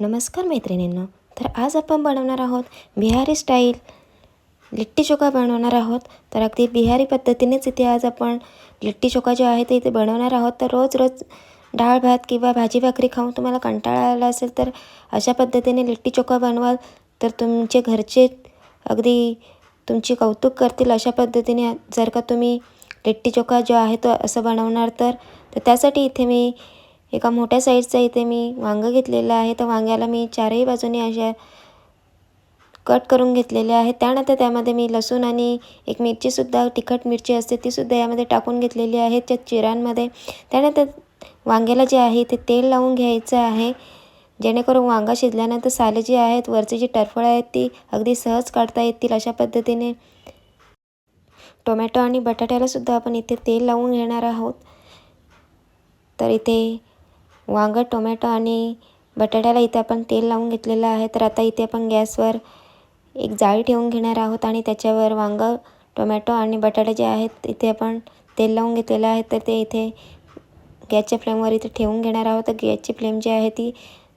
नमस्कार मैत्रिणींनो तर आज आपण बनवणार आहोत बिहारी स्टाईल. लिट्टी चोखा बनवणार आहोत. तर अगदी बिहारी पद्धतीनेच इथे आज आपण लिट्टी चोखा जो आहे ते इथे बनवणार आहोत. तर रोज रोज डाळ भात किंवा भाजी भाकरी खाऊन तुम्हाला कंटाळा आला असेल तर अशा पद्धतीने लिट्टी चोखा बनवाल. तर तुमचे घरचे अगदी तुमची कौतुक करतील अशा पद्धतीने. जर का तुम्ही लिट्टी चोखा जो आहे तो असं बनवणार तर तर त्यासाठी इथे मी एका मोठ्या साईजचा इथे मी वांगं घेतलेलं आहे. तर वांग्याला मी चारही बाजूने अशा कट करून घेतलेले आहे त्यानंतर त्यामध्ये मी लसूण आणि एक मिरचीसुद्धा तिखट मिरची असते तीसुद्धा यामध्ये टाकून घेतलेली आहे. त्या चिरांमध्ये त्यानंतर वांग्याला जे आहे ते तेल लावून घ्यायचं आहे. जेणेकरून वांगा शिजल्यानंतर साले जी आहेत वरची जी टरफळं आहेत ती अगदी सहज काढता येतील अशा पद्धतीने. टोमॅटो आणि बटाट्यालासुद्धा आपण इथे तेल लावून घेणार आहोत. तर इथे वांगं टोमॅटो आणि बटाट्याला इथे आपण तेल लावून घेतलेलं आहे. तर आता इथे आपण गॅसवर एक जाळी ठेवून घेणार आहोत आणि त्याच्यावर वांगं टोमॅटो आणि बटाटे जे आहेत इथे आपण तेल लावून घेतलेलं आहे. तर ते इथे गॅसच्या फ्लेमवर इथे ठेवून घेणार आहोत. तर गॅसची फ्लेम जी आहे ती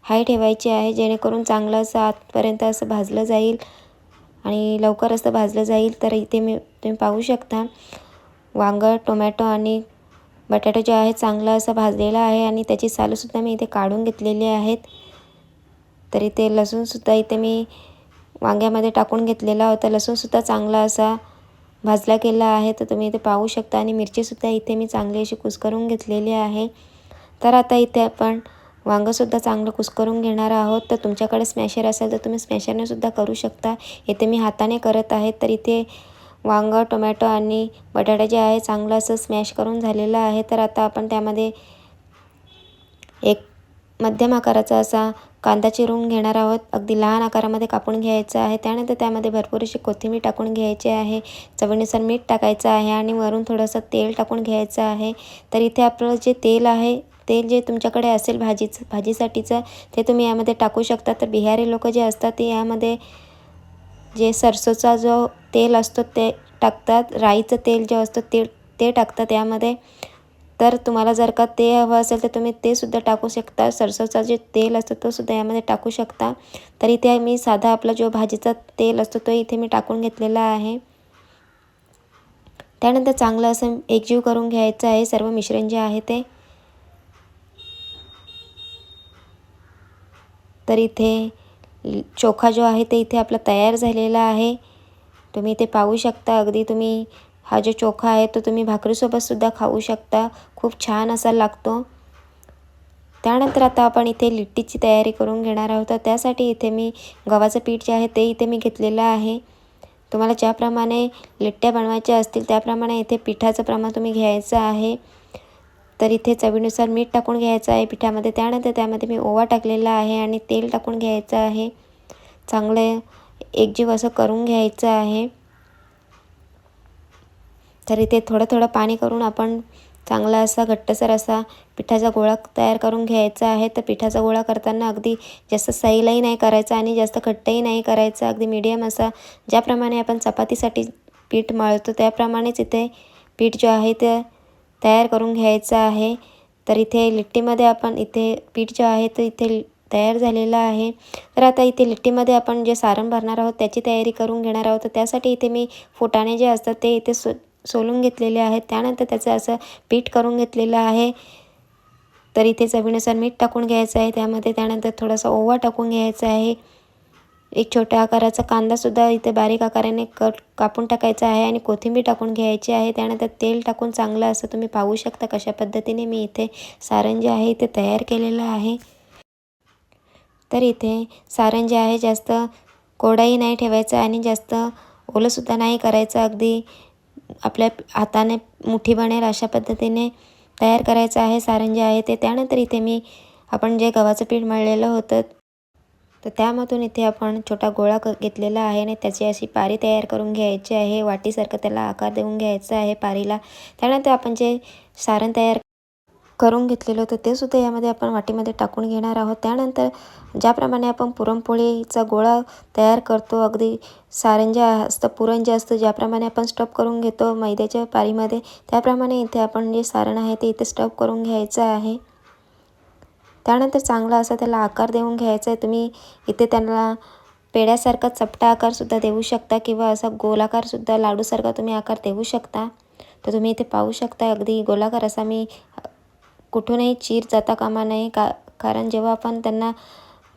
हाय ठेवायची आहे जेणेकरून चांगलं असं आतपर्यंत असं भाजलं जाईल आणि लवकर असं भाजलं जाईल. तर इथे मी तुम्ही पाहू शकता वांगं टोमॅटो आणि बटाटा जो आहे चांगला असा भाजलेला आहे आणि त्याची सालंसुद्धा मी इथे काढून घेतलेली आहेत. तर इथे लसूणसुद्धा इथे मी वांग्यामध्ये टाकून घेतलेला होता. लसूणसुद्धा चांगला असा भाजला गेला आहे. तर तुम्ही इथे पाहू शकता आणि मिरचीसुद्धा इथे मी चांगली अशी कुस्करून घेतलेली आहे. तर आता इथे आपण वांगंसुद्धा चांगलं कुस्करून घेणार आहोत. तर तुमच्याकडे स्मॅशर असेल तर तुम्ही स्मॅशरने सुद्धा करू शकता. इथे मी हाताने करत आहे. तर इथे वांगं टोमॅटो आणि बटाटा जे आहे चांगलं असं स्मॅश करून झालेलं आहे. तर आता आपण त्यामध्ये एक मध्यम आकाराचा असा कांदा चिरून घेणार आहोत. अगदी लहान आकारामध्ये कापून घ्यायचा आहे. त्यानंतर त्यामध्ये भरपूर अशी कोथिंबीर टाकून घ्यायची आहे. चवीनुसार मीठ टाकायचं आहे आणि वरून थोडंसं तेल टाकून घ्यायचं आहे. तर इथे आपलं जे तेल आहे तेल जे तुमच्याकडे असेल भाजीचं भाजीसाठीचं ते तुम्ही यामध्ये टाकू शकता. तर बिहारी लोक जे असतात ते यामध्ये जे सरसोचा जो तेल असतो ते टाकतात. राईचं तेल जे असतं ते ते टाकतात यामध्ये. तर तुम्हाला जर का ते हवं असेल तर तुम्ही ते सुद्धा टाकू शकता. सरसोचा जे तेल असतो तो सुद्धा यामध्ये टाकू शकता. तर इथे मी साधा आपला जो भाजीचा तेल असतो तो इथे मी टाकून घेतलेला आहे. त्यानंतर चांगलं असं एकजीव करून घ्यायचं आहे. सर्व मिश्रण जे आहे ते. तर इथे चोखा जो आहे ते इथे आपला तयार झालेला आहे. तुम्ही ते पाहू शकता. अगदी तुम्ही हा जो चोखा आहे तो तुम्ही भाकरीसोबतसुद्धा खाऊ शकता. खूप छान असा लागतो. त्यानंतर आता आपण इथे लिट्टीची तयारी करून घेणार आहोत. तर त्यासाठी इथे मी गव्हाचं पीठ जे आहे ते इथे मी घेतलेलं आहे. तुम्हाला ज्याप्रमाणे लिट्ट्या बनवायच्या असतील त्याप्रमाणे इथे पिठाचं प्रमाण तुम्ही घ्यायचं आहे. तर इथे चवीनुसार मीठ टाकून घ्यायचं आहे पिठामध्ये. त्यानंतर त्यामध्ये मी ओवा टाकलेला आहे आणि तेल टाकून घ्यायचं आहे. चांगलं एकजीव असं करून घ्यायचं आहे. तर इथे थोडं थोडं पाणी करून आपण चांगला असा घट्टसर असा पिठाचा गोळा तयार करून घ्यायचा आहे. तर पिठाचा गोळा करताना अगदी जास्त सैलही नाही करायचा आणि जास्त घट्टही नाही करायचा. अगदी मीडियम असा ज्याप्रमाणे आपण चपातीसाठी पीठ मळतो त्याप्रमाणेच इथे पीठ जो आहे ते तयार करून घ्यायचं आहे. तर इथे लिट्टीमध्ये आपण इथे पीठ जे आहे ते इथे तयार झालेलं आहे. तर आता इथे लिट्टीमध्ये आपण जे सारण भरणार आहोत त्याची तयारी करून घेणार आहोत. तर त्यासाठी इथे मी फुटाणे जे असतात ते इथे सो सोलून घेतलेले आहेत. त्यानंतर त्याचं असं पीठ करून घेतलेलं आहे. तर इथे चवीनुसार मीठ टाकून घ्यायचं आहे. त्यामध्ये त्यानंतर थोडासा ओवा टाकून घ्यायचा आहे. एक छोट्या आकाराचा कांदासुद्धा इथे बारीक आकाराने कट कापून टाकायचा आहे आणि कोथिंबीर टाकून घ्यायची आहे. त्यानंतर तेल टाकून चांगलं असं तुम्ही पाहू शकता कशा पद्धतीने मी इथे सारण जे आहे ते तयार केलेलं आहे. तर इथे सारण जे आहे जास्त कोडाही नाही ठेवायचं आणि जास्त ओलंसुद्धा नाही करायचं. अगदी आपल्या हाताने मुठी बनेल अशा पद्धतीने तयार करायचं आहे सारण जे आहे ते. त्यानंतर इथे मी आपण जे गव्हाचं पीठ मळलेलं होतं तर त्यामधून इथे आपण छोटा गोळा क घेतलेला आहे आणि त्याची अशी पारी तयार करून घ्यायची आहे. वाटीसारखं त्याला आकार देऊन घ्यायचा आहे पारीला. त्यानंतर आपण जे सारण तयार करून घेतलेलं होतं ते सुद्धा यामध्ये आपण वाटीमध्ये टाकून घेणार आहोत. त्यानंतर ज्याप्रमाणे आपण पुरणपोळीचा गोळा तयार करतो अगदी सारण जे असतं पुरण जे असतं ज्याप्रमाणे आपण स्टफ करून घेतो मैद्याच्या पारीमध्ये त्याप्रमाणे इथे आपण जे सारण आहे ते इथे स्टफ करून घ्यायचं आहे. त्यानंतर चांगला असा त्याला आकार देऊन घ्यायचा आहे. तुम्ही इथे त्यांना पेड्यासारखा चपटा आकारसुद्धा देऊ शकता किंवा असा गोलाकारसुद्धा लाडूसारखा तुम्ही आकार देऊ शकता. तर तुम्ही इथे पाहू शकता अगदी गोलाकार असा मी कुठूनही चीर जाता कामा नये का कारण जेव्हा आपण त्यांना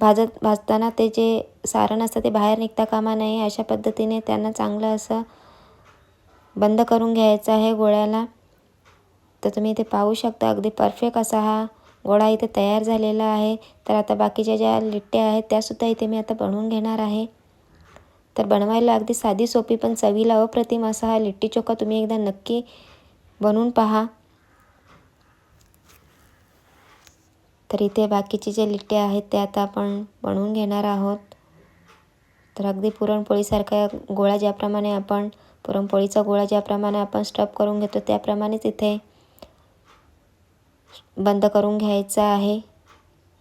भाजत भाजताना ते जे सारण असतं ते बाहेर निघता कामा नये अशा पद्धतीने त्यांना चांगलं असं बंद करून घ्यायचं आहे गोळ्याला. तर तुम्ही इथे पाहू शकता अगदी परफेक्ट असा हा गोळा इथे तयार झालेला आहे. तर आता बाकीच्या ज्या लिट्ट्या आहेत त्यासुद्धा इथे मी आता बनवून घेणार आहे. तर बनवायला अगदी साधी सोपी पण चवीला अप्रतिम असा हा लिट्टी चोखा तुम्ही एकदा नक्की बनवून पहा. तर इथे बाकीचे जे लिट्टे आहेत त्या आता आपण बनवून घेणार आहोत. तर अगदी पुरणपोळीसारख्या गोळा ज्याप्रमाणे आपण पुरणपोळीचा गोळा ज्याप्रमाणे आपण स्टफ करून घेतो त्याप्रमाणेच इथे बंद करून घ्यायचा आहे.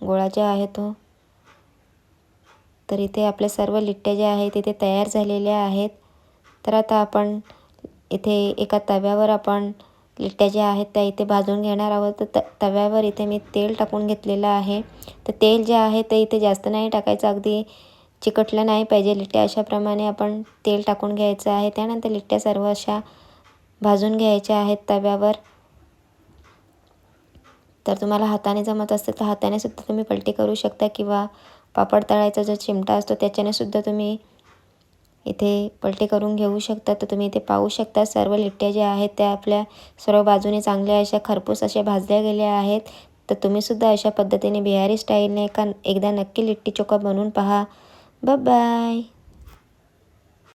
गोळा जो आहे तो. तर इथे आपल्या सर्व लिट्ट्या ज्या आहेत इथे तयार झालेल्या आहेत. तर आता आपण इथे एका तव्यावर आपण लिट्ट्या ज्या आहेत त्या इथे भाजून घेणार आहोत. तर त तव्यावर इथे मी तेल टाकून घेतलेलं आहे. तर तेल जे आहे ते इथे जास्त नाही टाकायचं. अगदी चिकटलं नाही पाहिजे लिट्ट्या अशाप्रमाणे आपण तेल टाकून घ्यायचं आहे. त्यानंतर लिट्ट्या सर्व अशा भाजून घ्यायच्या आहेत तव्यावर. तर तुम्हाला हाताने जमत असेल तर हाताने सुद्धा तुम्ही पलटी करू शकता. किंवा पापड तळायचा जो चिमटा असतो त्याच्याने सुद्धा तुम्ही इथे पलटी करून घेऊ शकता. तर तुम्ही इथे पाहू शकता सर्व लिट्ट्या ज्या आहेत त्या आपल्या सर्व बाजूने चांगल्या अशा खरपूस अशा भाजल्या गेल्या आहेत. तर तुम्हीसुद्धा अशा पद्धतीने बिहारी स्टाईलने एका एकदा नक्की लिट्टी चोखा बनवून पहा. बाय